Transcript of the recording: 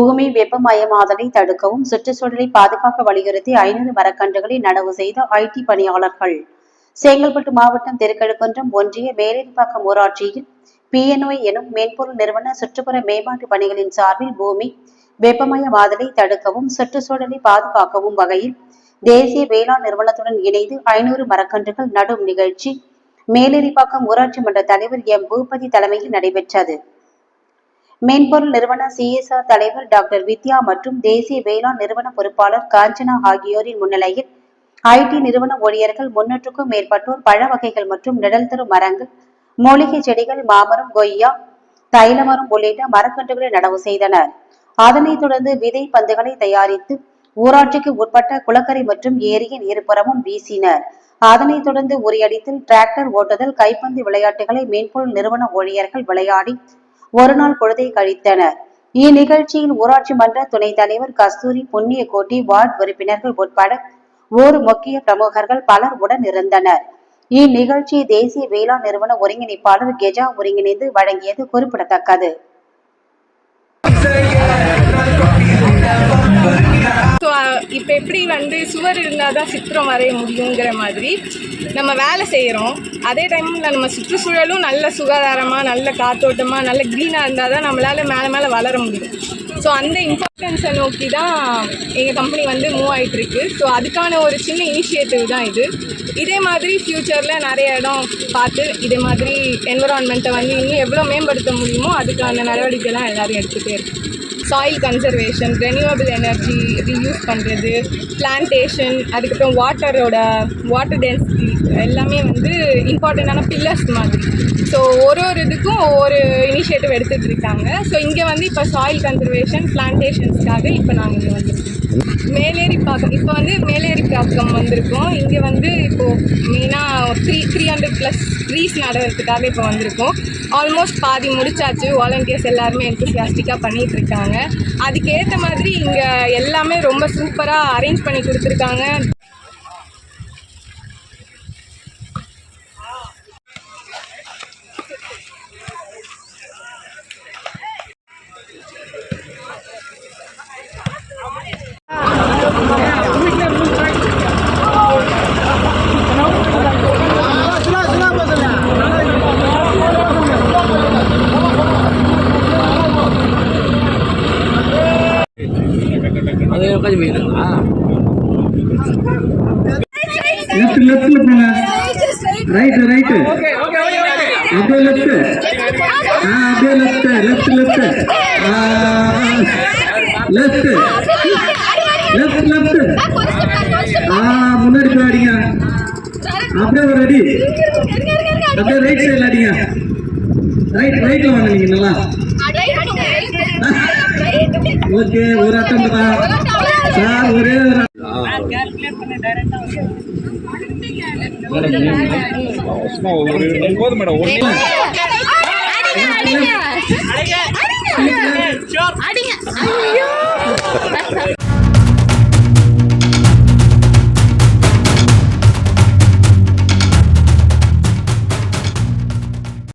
பூமி வெப்பமயமாதலை தடுக்கவும் சுற்றுச்சூழலை பாதுகாக்க வலியுறுத்தி ஐநூறு மரக்கன்றுகளை நடவு செய்த ஐடி பணியாளர்கள். செங்கல்பட்டு மாவட்டம் திருக்கழுக்குன்றம் ஒன்றிய வேலைப்பாக்கம் ஊராட்சியில் பிஎன்ஒய் எனும் மென்பொருள் நிறுவன சுற்றுப்புற மேம்பாட்டு பணிகளின் சார்பில் பூமி வெப்பமயமாதலை தடுக்கவும் சுற்றுச்சூழலை பாதுகாக்கவும் வகையில் தேசிய வேளாண் நிறுவனத்துடன் இணைந்து ஐநூறு மரக்கன்றுகள் நடும் நிகழ்ச்சி மேலேரிப்பாக்கம் ஊராட்சி மன்ற தலைவர் எம். பூபதி தலைமையில் நடைபெற்றது. மென்பொருள் நிறுவன சிஎஸ்ஆர் தலைவர் டாக்டர் வித்யா மற்றும் தேசிய வேளாண் நிறுவன பொறுப்பாளர் காஞ்சனா ஆகியோரின் முன்னிலையில் ஐடி நிறுவன ஊழியர்கள் முன்னூற்றுக்கும் மேற்பட்டோர் பழ வகைகள் மற்றும் நிழல் தரும் மரங்கள் மூலிகை செடிகள் மாமரம் கொய்யா தைலமரம் உள்ளிட்ட மரக்கன்றுகளை நடவு செய்தனர். அதனைத் தொடர்ந்து விதை பந்துகளை தயாரித்து ஊராட்சிக்கு உட்பட்ட குளக்கரை மற்றும் ஏரியின் இருபுறமும் வீசினர். அதனைத் தொடர்ந்து உரியடித்தில் டிராக்டர் ஓட்டுதல் கைப்பந்து விளையாட்டுகளை மென்பொருள் நிறுவன ஊழியர்கள் விளையாடி ஒரு நாள் பொழுதை கழித்தனர். இந்நிகழ்ச்சியில் ஊராட்சி மன்ற துணைத் தலைவர் கஸ்தூரி புண்ணியகோட்டி வார்டு உறுப்பினர்கள் உட்பட ஊர் முக்கிய பிரமுகர்கள் பலர் உடன் இருந்தனர். இந்நிகழ்ச்சி தேசிய வேளாண் நிறுவன ஒருங்கிணைப்பாளர் கெஜா ஒருங்கிணைந்து வழங்கியது குறிப்பிடத்தக்கது. இப்போ எப்படி வந்து சுவர் இருந்தால் தான் சித்திரம் வரைய முடியுங்கிற மாதிரி நம்ம வேலை செய்கிறோம் அதே டைமில் நம்ம சுற்றுச்சூழலும் நல்ல சுகாதாரமாக நல்ல காத்தோட்டமாக நல்ல க்ரீனாக இருந்தால் தான் நம்மளால் மேலே மேலே வளர முடியும். ஸோ அந்த இம்பார்ட்டன்ஸை நோக்கி தான் எங்கள் கம்பெனி வந்து மூவ் ஆகிட்டுருக்கு ஸோ அதுக்கான ஒரு சின்ன இனிஷியேட்டிவ் தான் இது. இதே மாதிரி ஃப்யூச்சரில் நிறைய இடம் பார்த்து இதே மாதிரி என்விரான்மெண்ட்டை வந்து இன்னும் எவ்வளோ மேம்படுத்த முடியுமோ அதுக்கான நடவடிக்கைலாம் எல்லோரும் எடுத்துகிட்டே இருக்கு soil conservation renewable energy reuse பண்ணுறது பிளான்டேஷன் அதுக்கப்புறம் வாட்டரோட வாட்டர் டென்சிட்டி எல்லாமே வந்து இம்பார்ட்டண்ட்டான பில்லர்ஸ் மாதிரி. ஸோ ஒரு ஒரு இதுக்கும் ஒவ்வொரு இனிஷியேட்டிவ் எடுத்துகிட்டு இருக்காங்க. ஸோ இங்கே வந்து இப்போ சாயில் கன்சர்வேஷன் பிளான்டேஷன்ஸ்க்காக இப்போ நாங்கள் இங்கே வந்துருக்கோம். மேலேரி பாக்கம் இப்போ வந்து மேலேரி பாக்கம் வந்திருக்கோம். இங்கே வந்து இப்போது மெயினாக three three hundred plus trees நடுறதுக்காக இப்போ வந்திருக்கோம். ஆல்மோஸ்ட் பாதி முடிச்சாச்சு. வாலண்டியர்ஸ் எல்லாருமே என்த்துசியாஸ்டிக்காக பண்ணிட்டு இருக்காங்க அதுக்கேற்ற மாதிரி இங்கே எல்லாமே ரொம்ப சூப்பராக அரேஞ்ச் பண்ணி கொடுத்துருக்காங்க. அது உட்காந்து போயிருங்களா லெஃப்ட் லெஃப்ட்ல போங்க ரைட் ரைட் அப்படியே லெஃப்ட் ஆ அப்படியே left left left left left left ஆ முன்னாடி போய் அடிங்க அப்படியே ஒரு அடி அப்படியே ரைட் சைடுல அடிங்க ரைட் ரைட்ல வாங்க நீங்க நல்லா ஓகே ஒரு அட்டம் தான் போதும் மேடம் ஒரு அடிங்க. அடிங்க. அடிங்க.